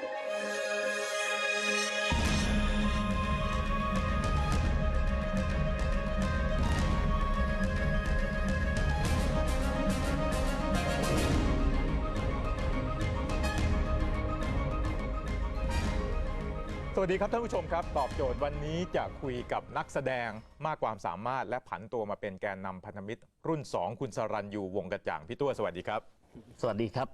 สวัสดีครับท่านผู้ชมครับ ตอบโจทย์วันนี้จะคุยกับนักแสดงมากความสามารถและผันตัวมาเป็นแกนนำพันธมิตร รุ่น 2 คุณสรัญยูวงกระจ่างพี่ตัวสวัสดีครับ สวัสดีครับ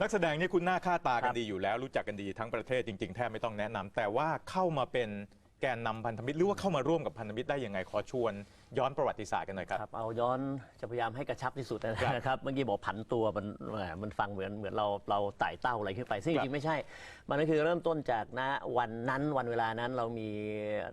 นักแสดงนี่คุณหน้าค่าตากันดีอยู่แล้ว รู้จักกันดีทั้งประเทศจริง ๆ แทบไม่ต้องแนะนำแต่ว่าเข้ามาเป็น แกนนำพันธมิตรหรือว่าเข้ามาร่วมกับพันธมิตรได้ยังไงขอชวนย้อนประวัติศาสตร์กันหน่อยครับ ครับเอาย้อนจะพยายามให้กระชับที่สุดนะครับเมื่อกี้บอกผันตัวมันแหมมันฟังเหมือนเหมือนเราเราไต่เต้าอะไรขึ้นไป ซึ่งคจรับริงๆไม่ใช่ มันก็คือเริ่มต้นจากณวันนั้นวันเวลานั้นเรามี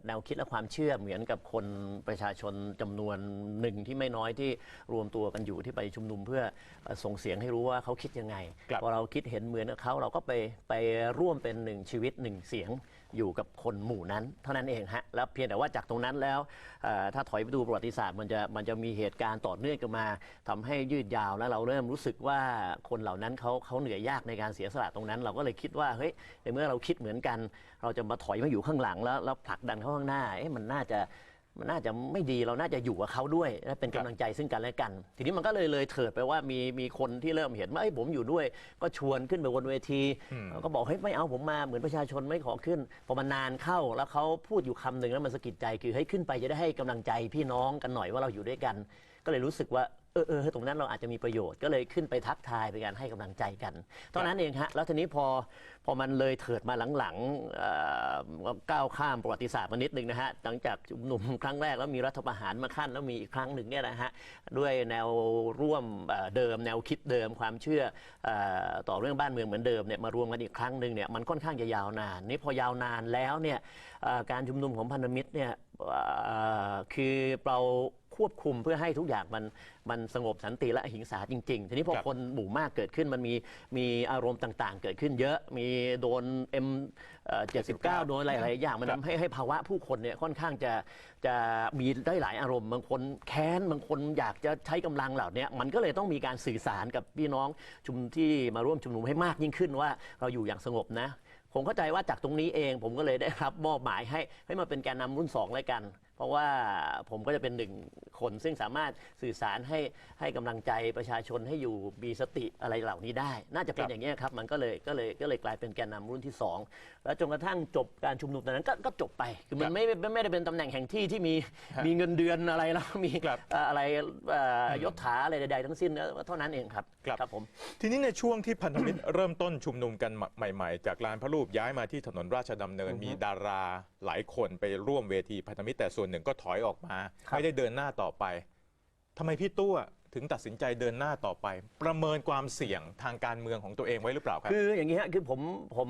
แนวคิดและความเชื่อเหมือนกับคนประชาชนจำนวนหนึ่งที่ไม่น้อยที่รวมตัวกันอยู่ที่ไปชุมนุมเพื่อเอ่อส่งเสียงให้รู้ว่าเขาคิดยังไงครับ พอเราคิดเห็นเหมือนกับเขาเราก็ไปไปร่วมเป็นหนึ่งชีวิตหนึ่งเสียง อยู่กับคนหมู่นั้น เท่านั้นเองฮะแล้วเพียงแต่ว่าจากตรงนั้นแล้วเอ่อถ้าถอยไปดูประวัติศาสตร์มันจะมันจะมีเหตุการณ์ต่อเนื่องกันมาทำให้ยืดยาวแล้วเราเริ่มรู้สึกว่าคนเหล่านั้นเขาเขาเหนื่อยยากในการเสียสละตรงนั้น เราก็เลยคิดว่าเฮ้ยในเมื่อเราคิดเหมือนกัน เราจะมาถอยมาอยู่ข้างหลังแล้วแล้วผลักดันเขาข้างหน้าเอ๊ะมันน่าจะ มันน่าจะไม่ดีเราน่าจะอยู่กับเขาด้วยและเป็นครักำบลังใจซึ่งกันและกัน ทีนี้มันก็เลยเลยเถิดไปว่ามีมีคนที่เริ่มเห็นว่าเอ้ยผมอยู่ด้วย ก็ชวนขึ้นไปบนเวที ก็บอกเฮ้ยไม่เอาผมมาเหมือนประชาชนไม่ขอขึ้นพอมันนานเข้าแล้วเขาพูดอยู่คำหนึ่งแล้วมันสะกิดใจคือให้ยขึ้นไปจะได้ให้กำลังใจพี่น้องกันหน่อยว่าเราอยู่ด้วยกัน ก็เลยรู้สึกว่า เออเออตรงนั้นเราอาจจะมีประโยชน์ก็เลยขึ้นไปทักทายไปนการให้กำลังใจกันเท่านั้นเองฮะแล้วทีนี้พอพอมันเลยเถิดมาหลังๆก้าวข้ามประวัติศาสตร์มานิดนึงนะฮะหลังจากชุมนุมครั้งแรกแล้วมีรัฐประหารมาขั้นแล้วมีอีกครั้งหนึ่งเนี่ยนะฮะด้วยแนวร่วมเดิม แนวคิดเดิมความเชื่อต่อเรื่องบ้านเมืองเหมือนเดิมเนี่ยมารวมกันอีกครั้งหนึ่งเนี่ยมันค่อนข้างจะยาวนานนี่พอยาวนานแล้วเนี่ยการชุมนุมของพันธมิตรเนี่ยคือเรา ควบคุมเพื่อให้ทุกอย่างมันมันสงบสันติและอหิงสาจริง ๆ ทีนี้พอครับคนหมู่มากเกิดขึ้นมันมีมีอารมณ์ต่างๆ เกิดขึ้นเยอะมีโดน M เจ็ดสิบเก้าโดนหลายๆอย่างมันครับ ทำให้ให้ภาวะผู้คนเนี่ยค่อนข้างจะจะมีได้หลายอารมณ์บางคนแค้นบางคนอยากจะใช้กำลังเหล่านี้มันก็เลยต้องมีการสื่อสารกับพี่น้องชุมที่มาร่วมชุมนุมให้มากยิ่งขึ้นว่าเราอยู่อย่างสงบนะ ผมเข้าใจว่าจากตรงนี้เองผมก็เลยได้รับมอบหมายให้ให้มาเป็นแกนนำรุ่น2แล้วกันเพ ราะว่าผมก็จะเป็นหนึ่งคนซึ่งสามารถสื่อสารให้ให้กำลังใจประชาชนให้อยู่มีสติอะไรเหล่านี้ได้ น่าจะเป็นครับอย่างนี้ยครับ มันก็เลยก็เลยก็เลยกลายเป็นแกนนำรุ่นที่ 2 แล้วจนกระทั่งจบการชุมนุมตอนนั้นก็ก็จบไป คือมัครันบไม่ไม่ไม่ได้เป็นตำแหน่งแห่งที่ที่มีฮะมีเงินเดือนอะไรแล้วมีครับเอ่ออะไรเอ่อยศถาอะไรใดๆทั้งสิ้นเท่านั้นเองครับครับครับผมทีนี้ในช่วงที่พันธมิตรเริ่มต้นชุมนุมกันใหม่ ๆ จากลานพระรูปย้ายมาที่ถนนราชดำเนินมีดาราหลายคนไปร่วมเวทีพันธมิตรแต่ส่วนหนึ่งก็ถอยออกมา ครับ ไม่ได้เดินหน้าต่อไปทำไมพี่ตัวถึงตัดสินใจเดินหน้าต่อไป ประเมินความเสี่ยงทางการเมืองของตัวเองไว้หรือเปล่าครับคืออย่างนี้ฮะคือผมผม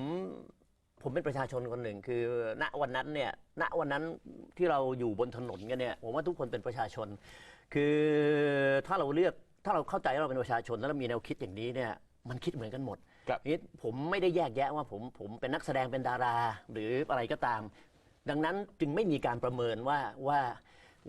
ผมเป็นประชาชนคนหนึ่ง คือณวันนั้นเนี่ยณวันนั้นที่เราอยู่บนถนนกันเนี่ยผมว่าทุกคนเป็นประชาชน คือถ้าเราเลือกถ้าเราเข้าใจว่าเราเป็นประชาชนแล้วเรามีแนวคิดอย่างนี้เนี่ยมันคิดเหมือนกันหมด ครับ นี่ผมไม่ได้แยกแยะว่าผมผมเป็นนักแสดงเป็นดารา หรืออะไรก็ตาม ดังนั้นจึงไม่มีการประเมินว่าว่า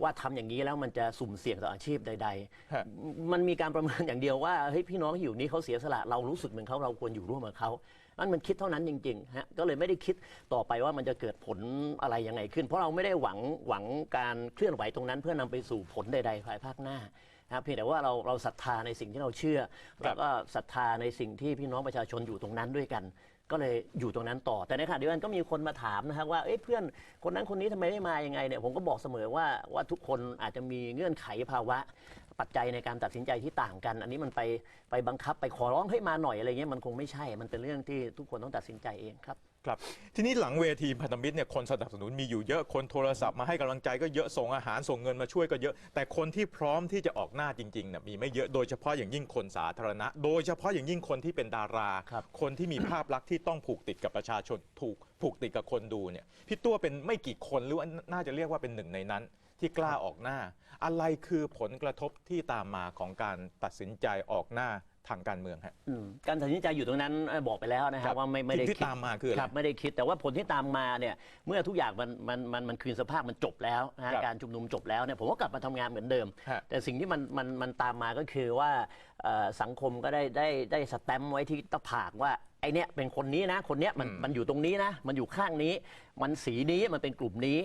ว่าทำอย่างนี้แล้วมันจะสุ่มเสี่ยงต่ออาชีพใด ฮะ ๆ มันมีการประเมินอย่างเดียวว่าเฮ้ยพี่น้องที่อยู่นี้เขาเสียสละเรารู้สึกเหมือนเขาเราควรอยู่ร่วมกับเขานั่นมันคิดเท่านั้นจริงๆฮะก็เลยไม่ได้คิดต่อไปว่ามันจะเกิดผลอะไรยังไงขึ้น เพราะเราไม่ได้หวังหวังการเคลื่อนไหวตรงนั้น เพื่อนำไปสู่ผลใด ๆ ภายภาคหน้านะครับเพียงแต่ว่าเราเราศรัทธาในสิ่งที่เราเชื่อ แล้วก็ศรัทธาในสิ่งที่พี่น้องประชาชนอยู่ตรงนั้นด้วยกัน ก็เลยอยู่ตรงนั้นต่อ แต่ในขณะเดียวกันก็มีคนมาถามนะครับว่าเอ้ยเพื่อนคนนั้นคนนี้ทำไมไม่มายังไงเนี่ยผมก็บอกเสมอว่าว่าทุกคนอาจจะมีเงื่อนไขภาวะ ปัจจัยในการตัดสินใจที่ต่างกัน อันนี้มันไปไปบังคับไปขอร้องให้มาหน่อยอะไรเงี้ยมันคงไม่ใช่ มันเป็นเรื่องที่ทุกคนต้องตัดสินใจเองครับ ครับทีนี้หลังเวทีพันธมิตรเนี่ยคนสนับสนุนมีอยู่เยอะคนโทรศัพท์มาให้กำลังใจก็เยอะส่งอาหารส่งเงินมาช่วยก็เยอะ แต่คนที่พร้อมที่จะออกหน้าจริงๆเนี่ยมีไม่เยอะโดยเฉพาะอย่างยิ่งคนสาธารณะ โดยเฉพาะอย่างยิ่งคนที่เป็นดาราครับคนที่มีภาพลักษณ์ที่ต้องผูกติดกับประชาชนถูกผูกติดกับคนดูเนี่ยพี่ตัวเป็นไม่กี่คนหรือว่าน่าจะเรียกว่าเป็นหนึ่งในนั้น ที่กล้าออกหน้า อะไรคือผลกระทบที่ตามมาของการตัดสินใจออกหน้า ทางการเมืองฮะอืมการตัดสินใจอยู่ตรงนั้นเอ่อบอกไปแล้วนะครัฮะบว่าไม่ไม่ได้ที่คิดตามมาคืออะไรครับไม่ได้คิดแต่ว่าผลที่ตามมาเนี่ยเมื่อทุกอย่างมันมันมันมันคืนสภาพมันจบแล้วนะฮะครับการชุมนุมจบแล้วเนี่ยผมก็กลับมาทำงานเหมือนเดิมฮะแต่สิ่งที่มันมันมันตามมาก็คือว่าเอ่อสังคมก็ได้ได้ได้สแตมป์ไว้ที่ตะผากว่าไอเนี้ยเป็นคนนี้นะคนเนี้ยมันอืมมันอยู่ตรงนี้นะ มันอยู่ข้างนี้ มันสีนี้มันเป็นกลุ่มนี้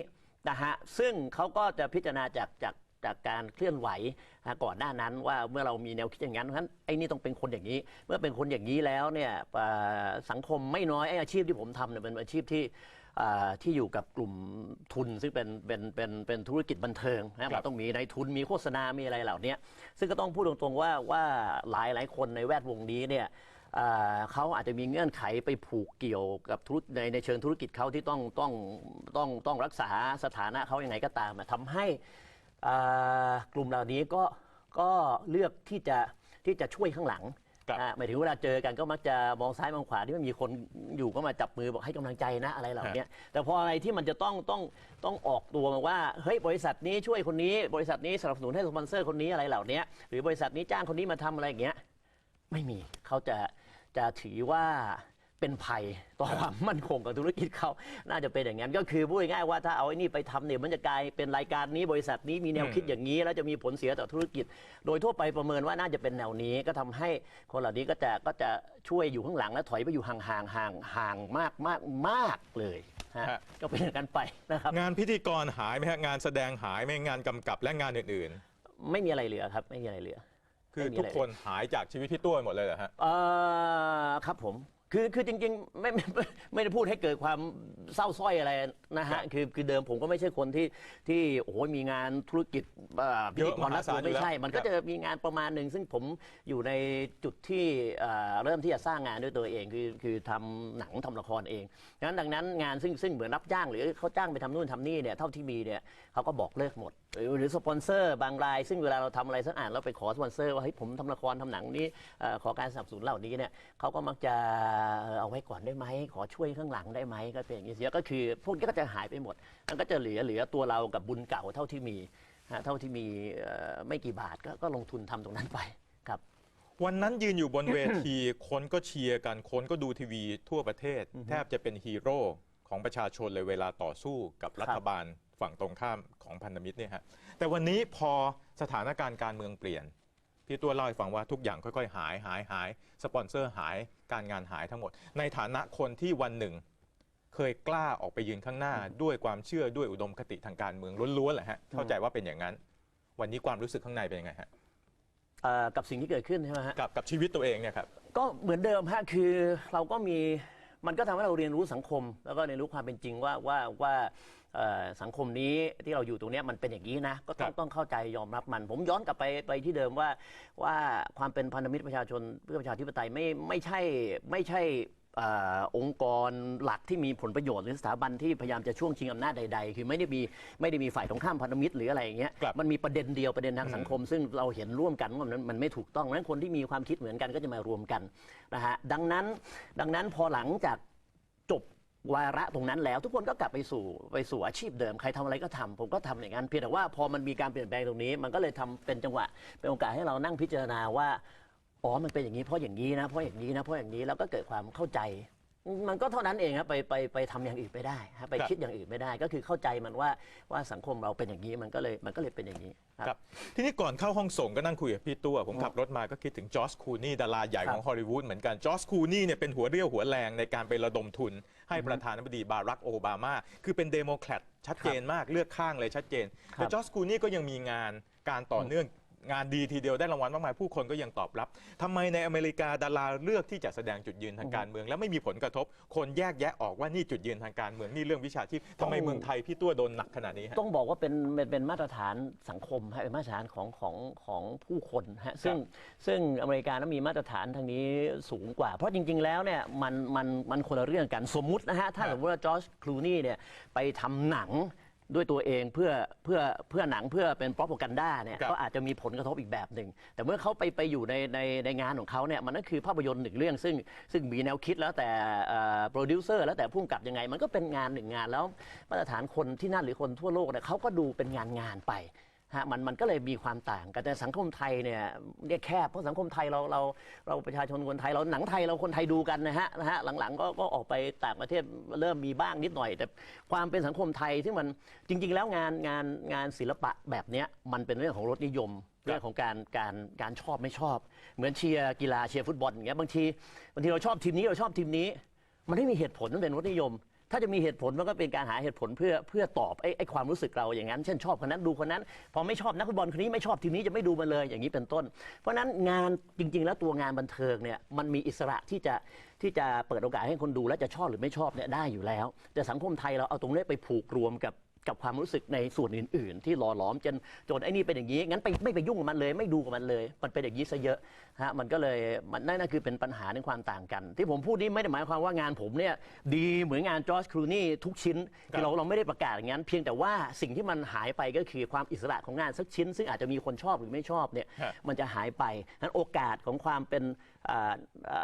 นะฮะซึ่งเขาก็จะพิจารณาจากจาก จากการเคลื่อนไหวนะก่อนหน้านั้นว่าเมื่อเรามีแนวคิดอย่างนั้นเพราะฉะนั้นไอ้นี่ต้องเป็นคนอย่างนี้ เมื่อเป็นคนอย่างนี้แล้วเนี่ยเอ่อสังคมไม่น้อยไอ้อาชีพที่ผมทำเนี่ยเป็นอาชีพที่เอ่อที่อยู่กับกลุ่มทุนซึ่งเป็นเป็นเป็นเป็นธุรกิจบันเทิงนะครัมับนต้องมีในทุนมีโฆษณา มีอะไรเหล่านี้ซึ่งก็ต้องพูดตรงๆว่าว่าหลายหลายคนในแวดวงนี้เนี่ยเอ่อเขาอาจจะมีเงื่อนไขไปผูกเกี่ยวกับธุรในในเชิงธุรกิจเขาที่ต้องต้องต้องต้องรักษาสถานะเขายังไงก็ตามอะทำให้เอ่อ กลุ่มเหล่านี้ก็ก็เลือกที่จะที่จะช่วยข้างหลังครับอ่าหมายถึงเวลาเจอกันก็มักจะมองซ้ายมองขวาที่ไม่มีคนอยู่ก็มาจับมือบอกให้กำลังใจนะอะไรเหล่านี้แต่พออะไรที่มันจะต้องต้องต้องออกตัวมาว่าเฮ้ยบริษัทนี้ช่วยคนนี้ บริษัทนี้สนับสนุนให้สปอนเซอร์คนนี้อะไรเหล่านี้หรือบริษัทนี้จ้างคนนี้มาทำอะไรอย่างเงี้ยไม่มีเขาจะจะถือว่า เป็นภัยต่อความมั่นคงของธุรกิจเขาน่าจะเป็นอย่างนั้นก็คือพูดง่ายๆว่าถ้าเอาไอ้นี่ไปทำเนี่ยมันจะกลายเป็นรายการนี้บริษัทนี้มีแนวคิดอย่างนี้ แล้วจะมีผลเสียต่อธุรกิจ โดยทั่วไปประเมินว่าน่าจะเป็นแนวนี้ก็ทำให้คนเหล่านี้ก็จะก็จะช่วยอยู่ข้างหลังและถอยไปอยู่ห่างห่างห่างห่างมากมากมากเลยฮะฮะก็เป็นอย่างนั้นไปนะครับงานพิธีกรหายไหมฮะงานแสดงหายไหมงานกำกับและงานอื่นไม่มีอะไรเหลือครับ ไม่มีอะไรเหลือๆคือไม่มีทุอะกไรคนหายจากชีวิตพี่ตัวหมดเลยเหรอฮะเออครับผม คือคือจริงๆไม่ไม่ไม่ไม่ได้พูดให้เกิดความเศร้าสร้อยอะไรนะครัฮะบคือคือเดิมผมก็ไม่ใช่คนที่ที่โอ้โหมีงานธุรกิจเอ่อพิธีกรเยอะมหาศาลไม่ใช่ อยู่แล้วมันก็ครับจะมีงานประมาณหนึ่งซึ่งผมอยู่ในจุดที่เอ่อเริ่มที่จะสร้างงานด้วยตัวเอง คือคือทำหนังทำละครเองงั้นดังนั้นงานซึ่งซึ่งเหมือนรับจ้างหรือเขาจ้างไปทำนู่นทำนี่เนี่ยเท่าที่มีเนี่ยเขาก็บอกเลิกหมด หรือหรือสปอนเซอร์บางราย ซึ่งเวลาเราทำอะไรสักอ่านเราไปขอสปอนเซอร์ว่าเฮ้ยผมทำละครทำหนังนี้เอ่อขอการสนับสนุนเหล่านี้เนี่ยเขาก็มักจะเอ่อเอาไว้ก่อนได้ไหมขอช่วยข้างหลังได้ไหมก็เป็นอย่างนี้เสียก็คือพวกนี้ก็จะหายไปหมดมันก็จะเหลือเหลือตัวเรากับบุญเก่าเท่าที่มีฮะเท่าที่มีเอ่อไม่กี่บาทก็ก็ลงทุนทำตรงนั้นไปครับวันนั้นยืนอยู่บนเวทีคนก็เชียร์กันคนก็ดูทีวีทั่วประเทศ แทบจะเป็นฮีโร่ของประชาชนเลยเวลาต่อสู้กับรัฐบาลฝั่งตรงข้ามของพันธมิตรเนี่ยฮะแต่วันนี้พอสถานการณ์การเมืองเปลี่ยน พี่ตัวเล่าให้ฟังว่าทุกอย่างค่อยๆ หายหายหายสปอนเซอร์หายการงานหายทั้งหมด ในฐานะคนที่วันหนึ่ง เคยกล้าออกไปยืนข้างหน้า ด้วยความเชื่อด้วยอุดมคติทางการเมืองล้วนๆแหละฮะเข้าใจว่าเป็นอย่างนั้น วันนี้ความรู้สึกข้างในเป็นยังไงฮะเอ่อกับสิ่งที่เกิดขึ้นใช่ไหมฮะกับกับชีวิตตัวเองเนี่ยครับ ก็เหมือนเดิมฮะคือเราก็มี มันก็ทำให้เราเรียนรู้สังคม แล้วก็เรียนรู้ความเป็นจริงว่าว่าว่าเอ่อสังคมนี้ที่เราอยู่ตรงเนี้ยมันเป็นอย่างนี้นะ ก็ต้องครับต้องเข้าใจยอมรับมัน ผมย้อนกลับไปไปที่เดิมว่าว่าความเป็นพันธมิตรประชาชนเพื่อประชาธิปไตยไม่ไม่ใช่ไม่ใช่เอ่อองค์กรหลักที่มีผลประโยชน์หรือสถาบันที่พยายามจะช่วงชิงอำนาจใด ๆ คือไม่ได้มีไม่ได้มีฝ่ายตรงข้ามพันธมิตรหรืออะไรอย่างเงี้ยครับมันมีประเด็นเดียวประเด็นทางสังคม ซึ่งเราเห็นร่วมกันว่ามันมันไม่ถูกต้องเพราะฉะนั้นคนที่มีความคิดเหมือนกันก็จะมารวมกันนะฮะดังนั้นดังนั้นพอหลังจากจบวาระตรงนั้นแล้วทุกคนก็กลับไปสู่ไปสู่อาชีพเดิมใครทำอะไรก็ทำผมก็ทำอย่างนั้นเพียงแต่ว่าพอมันมีการเปลี่ยนแปลงตรงนี้ มันก็เลยทำเป็นจังหวะเป็นโอกาสให้เรานั่งพิจารณาว่า อ๋อมันเป็นอย่างนี้เพราะอย่างนี้นะเพราะอย่างนี้นะเพราะอย่างนี้แล้วก็เกิดความเข้าใจ มันก็เท่านั้นเองครับไปไปไปทำอย่างอื่นไม่ได้ฮะไปครับคิดอย่างอื่นไม่ได้ ก็คือเข้าใจมันว่าว่าสังคมเราเป็นอย่างนี้มันก็เลยมันก็เลยเป็นอย่างนี้ครับ ครับทีนี้ก่อนเข้าห้องส่งก็นั่งคุยกับพี่ตัว ผมขับรถมาก็คิดถึงจอร์จคูนี่ดาราใหญ่ครับของฮอลลีวูดเหมือนกันจอร์จคูนี่เนี่ยเป็นหัวเรี่ยวหัวแรงในการไประดมทุน ให้ประธานาธิบดีบารักโอบามา คือเป็นเดโมแครตชัดเจนมากเลือกข้างเลยชัดเจนครับแต่จอร์จคูนี่ก็ยังมีงานการต่อเนื่อง งานดีทีเดียวได้รางวัลมากมายผู้คนก็ยังตอบรับทำไมในอเมริกาดาราเลือกที่จะแสดงจุดยืนทางการเมือง แล้วไม่มีผลกระทบ คนแยกแยะออกว่านี่จุดยืนทางการเมืองนี่เรื่องวิชาชีพทำไมเมืองไทยพี่ตัวโดนหนักขนาดนี้ฮะ ต้องบอกว่าเป็นเป็นเป็นมาตรฐานสังคมฮะเป็นมาตรฐานของของของผู้คนฮะซึ่งซึ่งอเมริกานั้นมีมาตรฐานทางนี้สูงกว่า เพราะจริง ๆ แล้วเนี่ยมันมันมันคนละเรื่องกันสมมุตินะฮะถ้าครับ สมมติว่าจอร์จคลูนี่เนี่ยไปทำหนัง ด้วยตัวเองเพื่อเพื่อเพื่อหนังเพื่อเป็น p r o p a g a n d a เนี่ยครับก็อาจจะมีผลกระทบอีกแบบหนึ่ง แต่เมื่อเขาไปไปอยู่ในในในงานของเขาเนี่ยมันก็คือภาพยนตร์หนึ่งเรื่อง ซึ่งซึ่งมีแนวคิดแล้วแต่โปรดิวเซอร์แล้วแต่ผู้กำกับยังไง มันก็เป็นงานหนึ่งงานแล้วมาตรฐานคนที่นั่นหรือคนทั่วโลกเนี่ยเขาก็ดูเป็นงานงานๆไป ฮะมันมันก็เลยมีความต่างกันแต่สังคมไทยเนี่ยเรียกแคบเพราะสังคมไทยเราเราเราประชาชนคนไทยเราหนังไทยเราคนไทยดูกันนะฮะนะฮะหลังๆก็ก็ออกไปต่างประเทศเริ่มมีบ้างนิดหน่อย แต่ความเป็นสังคมไทยที่มันจริง ๆ แล้วงานงานงานศิลปะแบบเนี้ยมันเป็นเรื่องของรสนิยมเรื่องของการการการชอบไม่ชอบ เหมือนเชียร์กีฬาเชียร์ฟุตบอลอย่างเงี้ยบางทีบางทีเราชอบทีมนี้เราชอบทีมนี้ มันไม่มีเหตุผลมันเป็นรสนิยม ถ้าจะมีเหตุผลมันก็เป็นการหาเหตุผลเพื่อเพื่อตอบไอ้ไอ้ความรู้สึกเราอย่างนั้น เช่นชอบคนนั้นดูคนนั้น พอไม่ชอบนักฟุตบอลคนนี้ไม่ชอบทีมนี้จะไม่ดูมันเลยอย่างนี้เป็นต้น เพราะฉะนั้นงานจริง ๆ แล้วตัวงานบันเทิงเนี่ยมันมีอิสระที่จะที่จะเปิดโอกาสให้คนดูและจะชอบหรือไม่ชอบเนี่ยได้อยู่แล้ว แต่สังคมไทยเราเอาตรงนี้ไปผูกรวมกับ กับความรู้สึกในส่วนอื่น ๆ ที่หล่อหลอมจนจนไอ้นี่เป็นอย่างนี้งั้นไปไม่ไปยุ่งกับมันเลย ไม่ดูกับมันเลย มันเป็นอย่างนี้ซะเยอะฮะมันก็เลยมันนั่นนะคือเป็นปัญหาในความต่างกัน ที่ผมพูดนี่ไม่ได้หมายความว่างานผมเนี่ยดีเหมือนงานจอร์จครูนี่ทุกชิ้นคือเราเราไม่ได้ประกาศอย่างนั้น เพียงแต่ว่าสิ่งที่มันหายไปก็คือความอิสระของงานสักชิ้น ซึ่งอาจจะมีคนชอบหรือไม่ชอบเนี่ยฮะมันจะหายไปนั้นโอกาสของความเป็นอ่าอ่า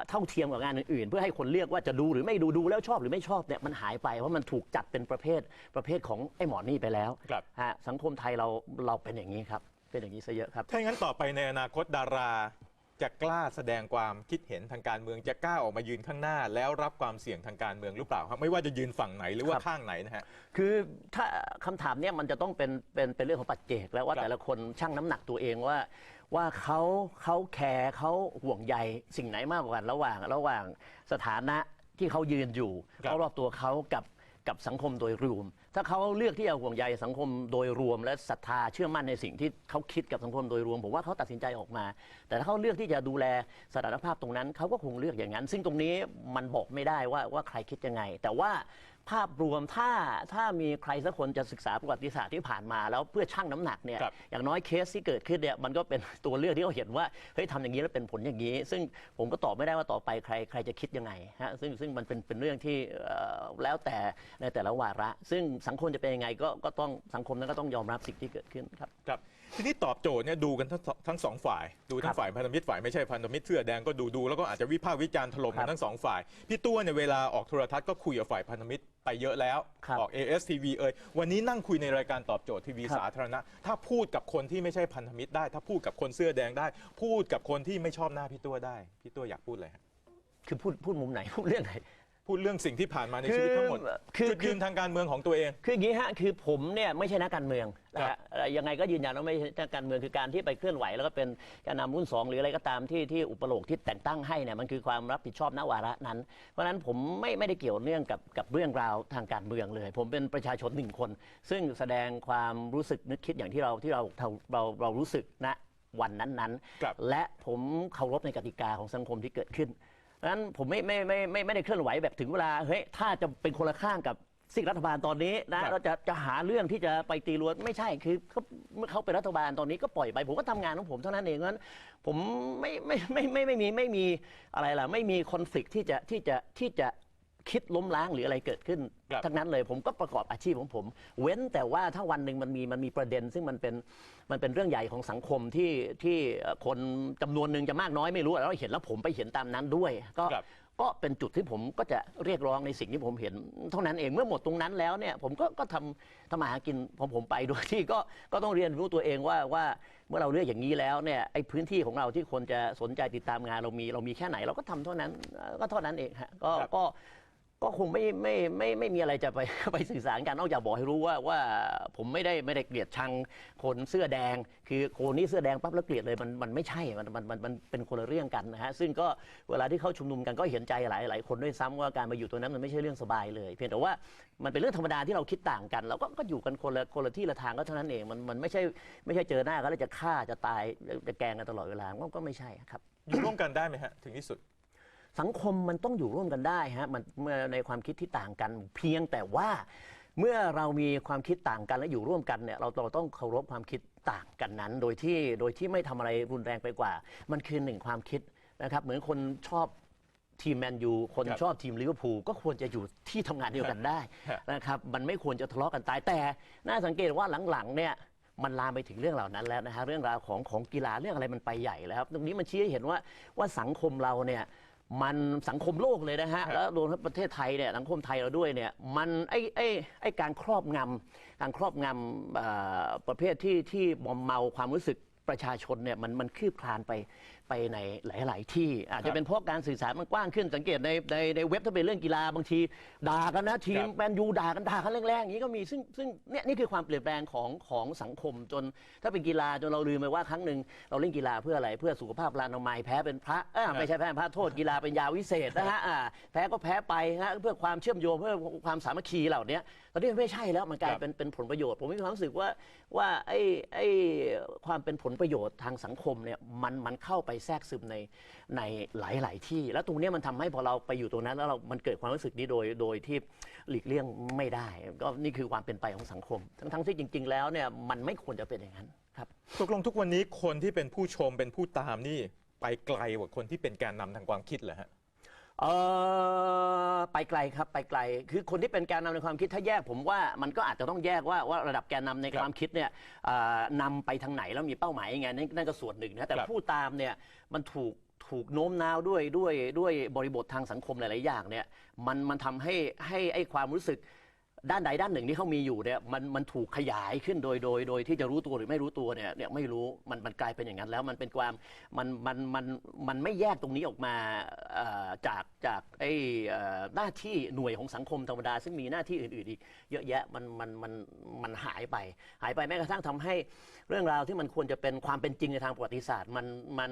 เท่าเทียมกับงานอื่นๆ เพื่อให้คนเลือกว่าจะดูหรือไม่ดูดูแล้วชอบหรือไม่ชอบเนี่ยมันหายไปเพราะมันถูกจัดเป็นประเภทประเภทของไอ้หมอนี่ไปแล้วครับฮะสังคมไทยเราเราเป็นอย่างนี้ครับ เป็นอย่างนี้ซะเยอะครับถ้าอย่างนั้นต่อไปในอนาคตดาราจะกล้าแสดงความคิดเห็นทางการเมืองจะกล้าออกมายืนข้างหน้า แล้วรับความเสี่ยงทางการเมืองหรือเปล่าครับไม่ว่าจะยืนฝั่งไหนหรือว่าครับข้างไหนนะฮะคือถ้าคำถามเนี่ยมันจะต้องเป็นเป็นเป็นเรื่องของปัจเจกแล้วว่าครับแต่ละคนชั่งน้ำหนักตัวเองว่า ว่าเขาเขาแคร์เขาห่วงใยสิ่งไหนมากกว่ากันระหว่างระหว่างสถานะที่เขายืนอยู่ครับเขารอบตัวเขากับกับสังคมโดยรวม ถ้าเขาเลือกที่จะห่วงใยสังคมโดยรวม และศรัทธาเชื่อมั่นในสิ่งที่เขาคิดกับสังคมโดยรวม ผมว่าเขาตัดสินใจออกมา แต่ถ้าเขาเลือกที่จะดูแลสถานภาพตรงนั้นเขาก็คงเลือกอย่างนั้น ซึ่งตรงนี้มันบอกไม่ได้ว่าว่าใครคิดยังไง แต่ว่า ภาพรวมถ้าถ้ามีใครสักคนจะศึกษาประวัติศาสตร์ที่ผ่านมา แล้วเพื่อชั่งน้ำหนักเนี่ยครับ อย่างน้อยเคสที่เกิดขึ้นเนี่ยมันก็เป็นตัวเลือกที่เขาเห็นว่าเฮ้ยทำอย่างนี้แล้วเป็นผลอย่างนี้ ซึ่งผมก็ตอบไม่ได้ว่าต่อไปใครใครจะคิดยังไงฮะซึ่งซึ่งมันเป็นเป็นเรื่องที่เอ่อแล้วแต่ในแต่ละวาระ ซึ่งสังคมจะเป็นยังไงก็ก็ต้องสังคมนั้นก็ต้องยอมรับสิ่งที่เกิดขึ้นครับ ครับทีนี้ตอบโจทย์เนี่ยดูกันทั้งสองทั้งสองฝ่าย ดูทั้ครังบฝ่ายพันธมิตรฝ่ายไม่ใช่พันธมิตรเสื้อแดงก็ดูดูแล้วก็อาจจะวิพากษ์วิจารณ์ถล่มครักับนทั้งสองฝ่าย พี่ตัวเนี่ยเวลาออกโทรทัศน์ก็คุยกับฝ่ายพันธมิตร ไปเยอะแล้วครับออก ASTV เอ่ยวันนี้นั่งคุยในรายการตอบโจทย์ทีวีครับสาธารณะ ถ้าพูดกับคนที่ไม่ใช่พันธมิตรได้ ถ้าพูดกับคนเสื้อแดงได้ พูดกับคนที่ไม่ชอบหน้าพี่ตัวได้ พี่ตัวอยากพูดอะไรฮะ คือพูดพูดมุมไหน พูดเรื่องไหน พูดเรื่องสิ่งที่ผ่านมาในชีวิตทั้งหมดคือจุดคือยืนทางการเมืองของตัวเอง คืออย่างนี้ฮะคือผมเนี่ยไม่ใช่นักการเมืองนะครัฮะบเอ่อยังไงก็ยืนยันว่าไม่ใช่นักการเมืองคือการที่ไปเคลื่อนไหว แล้วก็เป็นการนำรุ่นสองหรืออะไรก็ตามที่ที่อุปโลกที่แต่งตั้งให้เนี่ยมันคือความรับผิดชอบณวาระนั้น เพราะฉะนั้นผมไม่ไม่ได้เกี่ยวเนื่องกับกับเรื่องราวทางการเมืองเลย ผมเป็นประชาชนหนึ่งคน ซึ่งแสดงความรู้สึกนึกคิดอย่างที่เราที่เราเราเราเรารู้สึกณวันนั้นครับๆและผมเคารพในกติกาของสังคมที่เกิดขึ้นเพราะฉะ นั้นผมไม่ไม่ไม่ไม่ไม่ได้เคลื่อนไหวแบบถึงเวลาเฮ้ยถ้าจะเป็นคนละข้างกับสิ่งรัฐบาลตอนนี้นะครับเราจะจะหาเรื่องที่จะไปตีรวนไม่ใช่คือเขาเมื่อเขาเป็นรัฐบาลตอนนี้ก็ปล่อยไป ผมก็ทำงานของผมเท่านั้นเองเพราะฉะนั้นผมไม่ไม่ไม่ไม่ไม่ไม่มีไม่มีอะไรล่ะไม่มีคอนฟ lict ที่จะที่จะที่จะ คิดล้มล้างหรืออะไรเกิดขึ้น ครับ ทั้งนั้นเลยผมก็ประกอบอาชีพของผม เว้นแต่ว่าถ้าวันหนึ่งมันมีมันมีประเด็น ซึ่งมันเป็นมันเป็นเรื่องใหญ่ของสังคมที่ที่เอ่อคนจำนวนหนึ่งจะมากน้อยไม่รู้อะแล้วเห็นแล้วผมไปเห็นตามนั้นด้วย ก็ครับ ก็เป็นจุดที่ผมก็จะเรียกร้องในสิ่งที่ผมเห็น เท่านั้นเองเมื่อหมดตรงนั้นแล้วเนี่ยผมก็ก็ทำทำมาหากินของผมไปโดยที่ก็ก็ต้องเรียนรู้ตัวเองว่าว่าเมื่อเราเลือกอย่างนี้แล้วเนี่ยไอ้พื้นที่ของเราที่คนจะสนใจติดตามงานเรามีเรามีแค่ไหนเราก็ทำเท่านั้นเอ่อก็เท่านั้นเองฮะก็ครับ ก็ ก็คงไม่ไม่ไม่ไม่มีอะไรจะไปไปสื่อสารกันนอกจากบอกให้รู้ว่าว่าผมไม่ได้ไม่ได้เกลียดชังคนเสื้อแดง คือคนนี้เสื้อแดงปั๊บแล้วเกลียดเลยมันมันไม่ใช่มันมันมันมันเป็นคนละเรื่องกันนะฮะซึ่งก็เวลาที่เข้าชุมนุมกันก็เห็นใจหลายหลายคนด้วยซ้ำว่าการมาอยู่ตรงนั้นมันไม่ใช่เรื่องสบายเลย เพียงแต่ว่ามันเป็นเรื่องธรรมดาที่เราคิดต่างกันเราก็ก็อยู่กันคนละคนละที่ละทางก็เท่านั้นเองมันมันไม่ใช่ไม่ใช่เจอหน้ากันแล้วจะฆ่าจะตายจะแกงกันตลอดเวลาก็ก็ไม่ใช่ครับอยู่ร่วมกันได้ไหมฮะถึงที่สุด สังคมมันต้องอยู่ร่วมกันได้ฮะมันเมื่อในความคิดที่ต่างกัน เพียงแต่ว่าเมื่อเรามีความคิดต่างกันและอยู่ร่วมกันเนี่ยเราเราต้องเคารพความคิดต่างกันนั้น โดยที่โดยที่ไม่ทำอะไรรุนแรงไปกว่า มันคือหนึ่งความคิดนะครับ เหมือนคนชอบทีมแมนยูคนครับชอบทีมลิเวอร์พูลก็ควรจะอยู่ที่ทำงานเดียวกันได้ครับนะครับมันไม่ควรจะทะเลาะกันตายแต่ น่าสังเกตว่าหลังๆเนี่ยมันลามไปถึงเรื่องเหล่านั้นแล้วนะฮะเรื่องราวของของกีฬาเรื่องอะไรมันไปใหญ่แล้วครับ ตรงนี้มันชี้ให้เห็นว่าว่าสังคมเราเนี่ย มันสังคมโลกเลยนะฮะครับแล้วรวมทั้งประเทศไทยเนี่ยสังคมไทยเราด้วยเนี่ยมันไอ้ไอ้ไอ้การครอบงำการครอบงำเอ่อประเภทที่ที่มอมเมาความรู้สึกประชาชนเนี่ยมันมันคืบคลานไปไปในหลาย ๆ ที่อาจครัจะบเป็นเพราะการสื่อสารมันกว้างขึ้นสังเกตในในในเว็บถ้าเป็นเรื่องกีฬาบางทีด่ากันนะทีมครับแมนยูด่ากันด่ากันแรงๆอย่างนี้ก็มีซึ่งซึ่งเนี่ยนี่คือความเปลี่ยนแปลงของของสังคมจน ถ้าเป็นกีฬาจนเราลืมไปว่าครั้งหนึ่งเราเล่นกีฬาเพื่ออะไรเพื่อสุขภาพพลานามัยแพ้เป็นพระเอ้าไม่ใช่แพ้เป็นพระโทษกีฬาเป็นยาวิเศษนะฮะอ่าแพ้ก็แพ้ไปฮะเพื่อความเชื่อมโยงเพื่อความสามัคคีเหล่านี้ตอนนี้มันไม่ใช่แล้วมันกลายครับเป็นเป็นผลประโยชน์ ผมมีความรู้สึกว่าว่าไอ้ไอ้ความเป็นผลประโยชน์ทางสังคมเนี่ยมันมันเข้าไปแทรกซึมในในหลาย ๆ ที่ แล้วตรงนี้มันทำให้พอเราไปอยู่ตรงนั้นแล้วเรา มันเกิดความรู้สึกนี้โดยโดยที่หลีกเลี่ยงไม่ได้ ก็นี่คือความเป็นไปของสังคม ทั้งทั้งที่จริง ๆ แล้วเนี่ยมันไม่ควรจะเป็นอย่างนั้นครับตกลงทุกวันนี้คนที่เป็นผู้ชมเป็นผู้ตามนี่ไปไกลกว่าคนที่เป็นแกนนำทางความคิดเหรอฮะ เออไปไกลครับไปไกล คือคนที่เป็นแกนนำในความคิดถ้าแยกผมว่ามันก็อาจจะต้องแยกว่าว่าระดับแกนนำในครับความคิดเนี่ยเอ่อนำไปทางไหนแล้วมีเป้าหมายยังไงนั่นนั่นก็ส่วนหนึ่งนะแต่ครับ ผู้ตามเนี่ยมันถูกถูกโน้มน้าวด้วยด้วยด้วยบริบททางสังคมหลาย ๆ อย่างเนี่ยมันมันทำให้ให้ไอ้ความรู้สึก ด้านใดด้านหนึ่งที่เขามีอยู่เนี่ยมันมันถูกขยายขึ้นโดยโดยโดยที่จะรู้ตัวหรือไม่รู้ตัวเนี่ยเนี่ยไม่รู้มันมันกลายเป็นอย่างนั้นแล้วมันเป็นความมันมันมันมันไม่แยกตรงนี้ออกมาจากจากไอ้หน้าที่หน่วยของสังคมธรรมดา ซึ่งมีหน้าที่อื่นๆอีกเยอะแยะมันมันมันมันหายไป หายไปแม้กระทั่งทำให้เรื่องราวที่มันควรจะเป็นความเป็นจริงในทางประวัติศาสตร์ มันมัน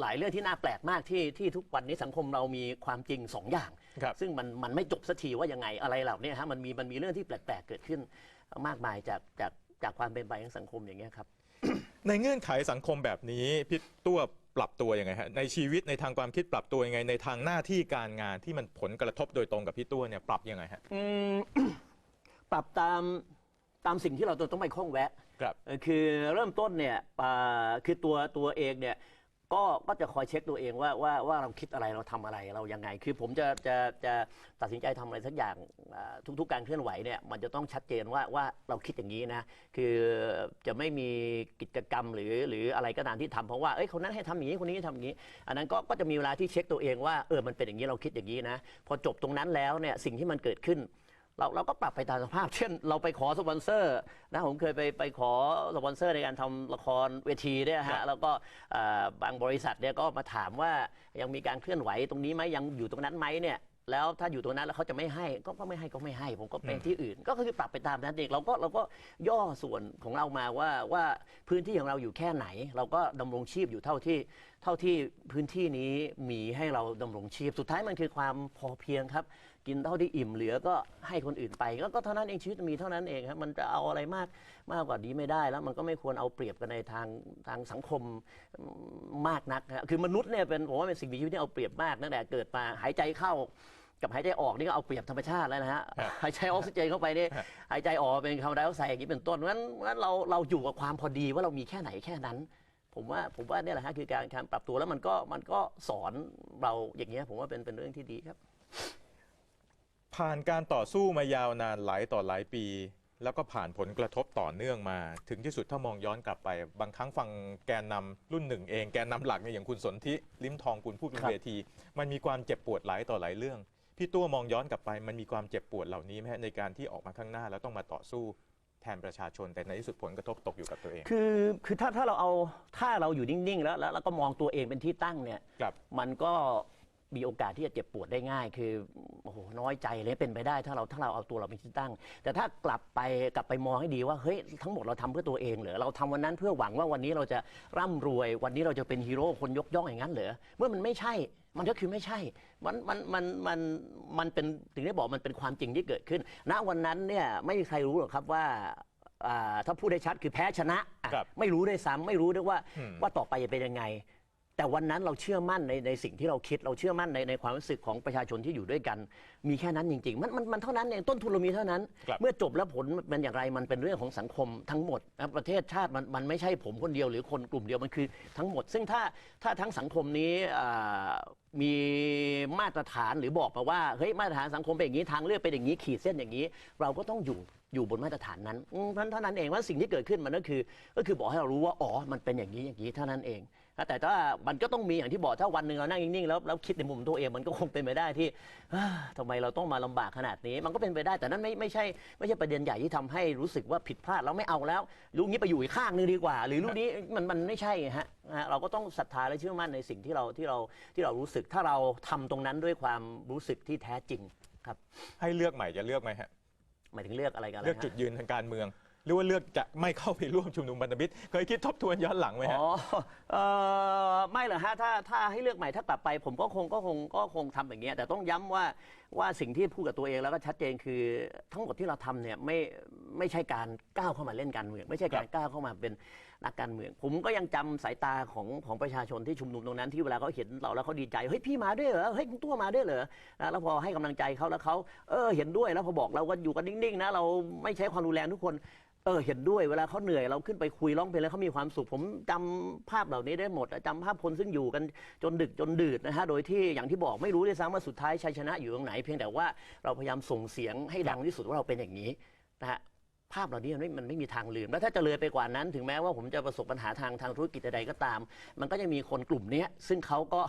หลายเรื่องที่น่าแปลกมากที่ที่ทุกวันนี้สังคมเรามีความจริงสองอย่างครับซึ่งมันมันไม่จบสักทีว่ายังไงอะไรเหล่านี้ฮะมันมีมันมีเรื่องที่แปลกๆเกิดขึ้นมากมายจากจากจากความเป็นไปของสังคมอย่างเงี้ยครับ ในเงื่อนไขสังคมแบบนี้พี่ตัวปรับตัวยังไงฮะในชีวิตในทางความคิดปรับตัวยังไง ในทางหน้าที่การงานที่มันผลกระทบโดยตรงกับพี่ตัวเนี่ยปรับยังไงฮะอืมปรับตามตามสิ่งที่เราต้องไปคล้องแวะครับเอ่อคือเริ่มต้นเนี่ยอ่าคือตัวตัวเองเนี่ย ก็ก็จะคอยเช็คตัวเองว่าว่าว่าเราคิดอะไรเราทำอะไรเรายังไง คือผมจะจะจะตัดสินใจทำอะไรสักอย่างอ่าทุก ๆ การเคลื่อนไหวเนี่ยมันจะต้องชัดเจนว่าว่าเราคิดอย่างนี้นะคือจะไม่มีกิจกรรมหรือหรืออะไรก็ตามที่ทำเพราะว่าเอ้ยคนนั้นให้ทำอย่างนี้คนนี้ให้ทำอย่างนี้ อันนั้นก็ก็จะมีเวลาที่เช็คตัวเองว่าเออมันเป็นอย่างนี้เราคิดอย่างนี้นะพอจบตรงนั้นแล้วเนี่ยสิ่งที่มันเกิดขึ้น เราเราก็ปรับไปตามสภาพ เช่น เราไปขอสปอนเซอร์นะผมเคยไปไปขอสปอนเซอร์ในการทำละครเวทีเนี่ยครัฮะบแล้วก็เอ่อบางบริษัทเนี่ยก็มาถามว่ายังมีการเคลื่อนไหวตรงนี้ไหมยังอยู่ตรงนั้นไหมเนี่ยแล้วถ้าอยู่ตรงนั้นแล้วเขาจะไม่ให้ก็ก็ไม่ให้ก็ไม่ให้ ผมก็เป็นที่อื่น ก็คือปรับไปตามนั้นเองเราก็เราก็ย่อส่วนของเรามาว่าว่าพื้นที่ของเราอยู่แค่ไหน เราก็ดำรงชีพอยู่เท่าที่ เท่าที่พื้นที่นี้มีให้เราดำรงชีพสุดท้ายมันคือความพอเพียงครับ กินเท่าที่อิ่มเหลือก็ให้คนอื่นไปก็ก็เท่านั้นเองชีวิตมีเท่านั้นเองครับมันจะเอาอะไรมากมากกว่านี้ไม่ได้แล้วมันก็ไม่ควรเอาเปรียบกันในทางทางสังคมมากนักนะคือมนุษย์เนี่ยเป็นผมว่าเป็นสิ่งมีชีวิตที่เอาเปรียบมากตั้งแต่เกิดมาหายใจเข้ากับหายใจออกนี่ก็เอาเปรียบธรรมชาติแล้วนะฮะครับหายใจออกซิเจนเข้าไปนี่ครับหายใจออกเป็นคาร์บอนไดออกไซด์อย่างนี้เป็นต้นเพราะฉะนั้นเพราะฉะนั้นเราเราอยู่กับความพอดีว่าเรามีแค่ไหนแค่นั้น ผมว่าผมว่าเนี่ยแหละฮะคือการการปรับตัวแล้วมันก็มันก็สอนเราอย่างเงี้ยผมว่าเป็นเป็นเรื่องที่ดีครับ ผ่านการต่อสู้มายาวนานหลายต่อหลายปี แล้วก็ผ่านผลกระทบต่อเนื่องมา ถึงที่สุดถ้ามองย้อนกลับไป บางครั้งฟังแกนนำรุ่นหนึ่งเองแกนนำหลักเนี่ยอย่างคุณสนธิลิมทองคุณพูดบนครับเวที มันมีความเจ็บปวดหลายต่อหลายเรื่อง พี่ตัวมองย้อนกลับไป มันมีความเจ็บปวดเหล่านี้ไหมฮะในการที่ออกมาข้างหน้าแล้วต้องมาต่อสู้แทนประชาชนแต่ในที่สุดผลกระทบตกอยู่กับตัวเอง คือคือถ้าถ้าเราเอาถ้าเราอยู่นิ่งๆ แล้วแล้วแล้วก็มองตัวเองเป็นที่ตั้งเนี่ยครับมันก็ มีโอกาสที่จะเจ็บปวดได้ง่าย คือโอ้โหน้อยใจเลยเป็นไปได้ ถ้าเราถ้าเราเอาตัวเราเป็นที่ตั้ง แต่ถ้ากลับไปกลับไปมองให้ดีว่าเฮ้ยทั้งหมดเราทำเพื่อตัวเองเหรอเราทำวันนั้นเพื่อหวังว่าวันนี้เราจะร่ำรวย วันนี้เราจะเป็นฮีโร่คนยกย่องอย่างนั้นเหรอเมื่อมันไม่ใช่มันก็คือไม่ใช่ มัน มัน มัน มัน มันเป็น ถึงได้บอกมันเป็นความจริงที่เกิดขึ้น ณ วันนั้นเนี่ยไม่มีใครรู้หรอกครับว่าอ่าถ้าพูดได้ชัดคือแพ้ชนะอะครับไม่รู้ด้วยซ้ำไม่รู้ด้วยว่าอืมว่าต่อไปจะเป็นยังไง แต่วันนั้นเราเชื่อมั่นในในสิ่งที่เราคิด เราเชื่อมั่นในในความรู้สึกของประชาชนที่อยู่ด้วยกัน มีแค่นั้นจริงๆ มันมันมันเท่านั้นเองต้นทุนเรามีเท่านั้น ครับ เมื่อจบแล้วผลมันเป็นอย่างไรมันเป็นเรื่องของสังคมทั้งหมดนะประเทศชาติมันมันไม่ใช่ผมคนเดียวหรือคนกลุ่มเดียวมันคือทั้งหมด ซึ่งถ้าถ้าทั้งสังคมนี้อ่ามีมาตรฐานหรือบอกมาว่าเฮ้ยมาตรฐานสังคมเป็นอย่างนี้ทางเลือกเป็นอย่างนี้ขีดเส้นอย่างนี้ เราก็ต้องอยู่อยู่บนมาตรฐานนั้นอืมเพราะเท่านั้นเองว่าสิ่งที่เกิดขึ้นมันก็คือ ก็คือบอกให้เรารู้ว่าอ๋อมันเป็นอย่างนี้อย่างนี้เท่านั้นเองนะแต่ถ้ามันก็ต้องมีอย่างที่บอกถ้าวันหนึ่งเรานั่งนิ่งๆแล้วแล้วคิดในมุมตัวเองมันก็คงเป็นไปได้ที่ อ่าทำไมเราต้องมาลำบากขนาดนี้ มันก็เป็นไปได้แต่นั้นไม่ไม่ใช่ไม่ใช่ประเด็นใหญ่ที่ทำให้รู้สึกว่าผิดพลาดแล้วไม่เอาแล้วลูกนี้ไปอยู่อีกข้างหนึงดีกว่า หรือลูกนี้มันมันไม่ใช่ไงฮะนะฮะเราก็ต้องศรัทธาและเชื่อมั่นในสิ่งที่เราที่เราที่เรารู้สึกถ้าเราทำตรงนั้นด้วยความรู้สึกที่แท้จริงครับให้เลือกใหม่จะเลือกไหมฮะหมายถึงเลือกอะไรกันเลือกจุดยืนทางการเมือง หรือว่าเลือกจะไม่เข้าไปร่วมชุมนุมพันธมิตรเคยคิดทบทวนย้อนหลังไหมฮะ อ๋อเออไม่เหรอฮะถ้าถ้าให้เลือกใหม่ถ้ากลับไป ผมก็คงก็คงก็คงทำอย่างเงี้ยแต่ต้องย้ำว่าว่าสิ่งที่พูดกับตัวเองแล้วก็ชัดเจนคือทั้งหมดที่เราทำเนี่ยไม่ไม่ใช่การก้าวเข้ามาเล่นการเมือง ไม่ใช่การก้าวเข้ามาเป็นนักการเมือง ผมก็ยังจำสายตาของของประชาชนที่ชุมนุมตรงนั้นที่เวลาเขาเห็นเราแล้วเขาดีใจเฮ้ยพี่มาด้วยเหรอเฮ้ยคุณตัวมาด้วยเหรอนะแล้วพอให้กำลังใจเขาแล้วเขาเออเห็นด้วยแล้วพอบอกเราก็อยู่กันนิ่งๆนะเราไม่ใช้ความรุนแรงทุกคน เออเห็นด้วยเวลาเขาเหนื่อยเราขึ้นไปคุยร้องเพลงแล้วเขามีความสุขผมจำภาพเหล่านี้ได้หมดจำภาพคนซึ่งอยู่กันจนดึกจนดื่นนะฮะโดยที่อย่างที่บอกไม่รู้ด้วยซ้ำว่าสุดท้ายชัยชนะอยู่ตรงไหน เพียงแต่ว่าเราพยายามส่งเสียงให้ดังที่สุดว่าเราเป็นอย่างนี้นะฮะภาพเหล่านี้มันไม่มันไม่มีทางลืม แล้วถ้าจะเลยไปกว่านั้น ถึงแม้ว่าผมจะประสบปัญหาทางทางธุรกิจใดๆก็ตาม มันก็จะมีคนกลุ่มเนี้ยซึ่งเขาก็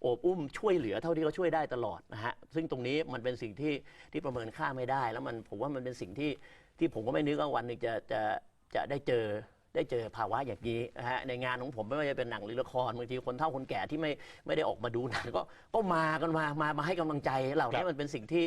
โอบอุ้มช่วยเหลือเท่าที่เขาช่วยได้ตลอดนะฮะซึ่งตรงนี้มันเป็นสิ่งที่ที่ประเมินค่าไม่ได้ แล้วมันผมว่ามันเป็นสิ่งที่ ที่ผมก็ไม่นึกว่าวันหนึ่งจะจะจะได้เจอได้เจอภาวะอย่างนี้นะฮะในงานของผมไม่ว่าจะเป็นหนังหรือละครบางทีคนเฒ่าคนแก่ที่ไม่ไม่ได้ออกมาดูหนังก็ก็มากันมามามาให้กำลังใจเหล่าครันี้บมันเป็นสิ่งที่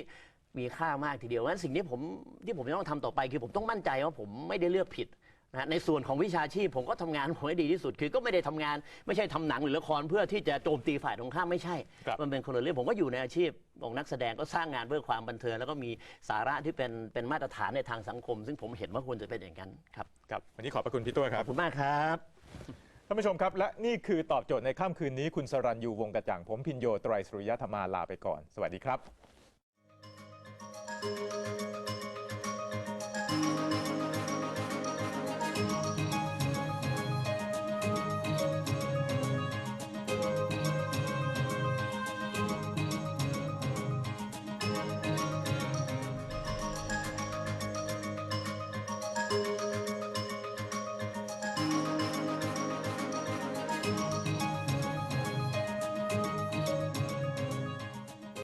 มีค่ามากทีเดียวงั้นสิ่งที่ผมที่ผมจะต้องทำต่อไปคือผมต้องมั่นใจว่าผมไม่ได้เลือกผิด นะฮะในส่วนของวิชาชีพผมก็ทำงานของผมให้ดีที่สุด คือก็ไม่ได้ทำงานไม่ใช่ทำหนังหรือละครเพื่อที่จะโจมตีฝ่ายตรงข้ามไม่ใช่ครับมันเป็นคนละเรื่องผมก็อยู่ในอาชีพของนักแสดงก็สร้างงานเพื่อความบันเทิงแล้วก็มีสาระที่เป็นเป็นมาตรฐานในทางสังคม ซึ่งผมเห็นว่าควรจะเป็นอย่างนั้นครับครับวันนี้ขอบพระคุณพี่ตัวคขรัอบบคุณมากครับท่านผู้ชมครับ และนี่คือตอบโจทย์ในค่ำคืนนี้คุณสรัญยูวงศ์กระจ่างผมพินโยไตรสุริยธรรมาลาไปก่อน สวัสดีครับ